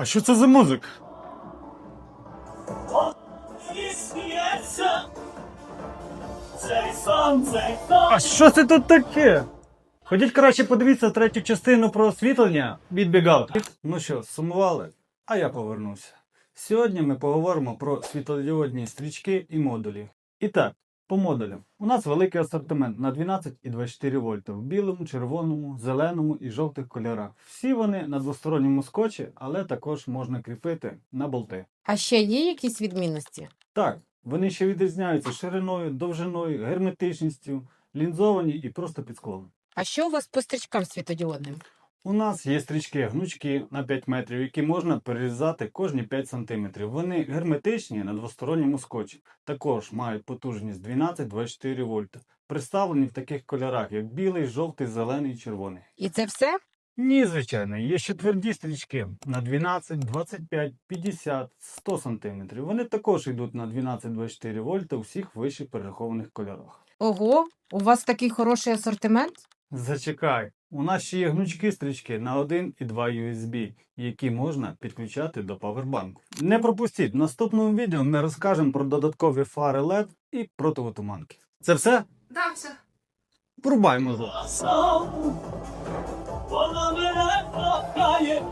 А що це за музика? А що це тут таке? Ходіть краще подивіться третю частину про освітлення від Бігалки. Ну що, сумували? А я повернувся. Сьогодні ми поговоримо про світлодіодні стрічки і модулі. І так, по модулям. У нас великий асортимент на 12 і 24 вольта в білому, червоному, зеленому і жовтих кольорах. Всі вони на двосторонньому скотчі, але також можна кріпити на болти. А ще є якісь відмінності? Так, вони ще відрізняються шириною, довжиною, герметичністю, лінзовані і просто під склом. А що у вас по стрічкам світодіодним? У нас є стрічки гнучки на 5 метрів, які можна перерізати кожні 5 см. Вони герметичні на двосторонньому скотчі. Також мають потужність 12-24 вольта. Представлені в таких кольорах, як білий, жовтий, зелений, червоний. І це все? Ні, звичайно, є ще тверді стрічки на 12, 25, 50, 100 см. Вони також йдуть на 12-24 вольта у всіх вище перерахованих кольорах. Ого, у вас такий хороший асортимент? Зачекай, у нас ще є гнучкі стрічки на 1 і 2 USB, які можна підключати до павербанку. Не пропустіть, в наступному відео ми розкажемо про додаткові фари LED і противотуманки. Це все? Да, все. Порубаємо зло. Вона мене кохає.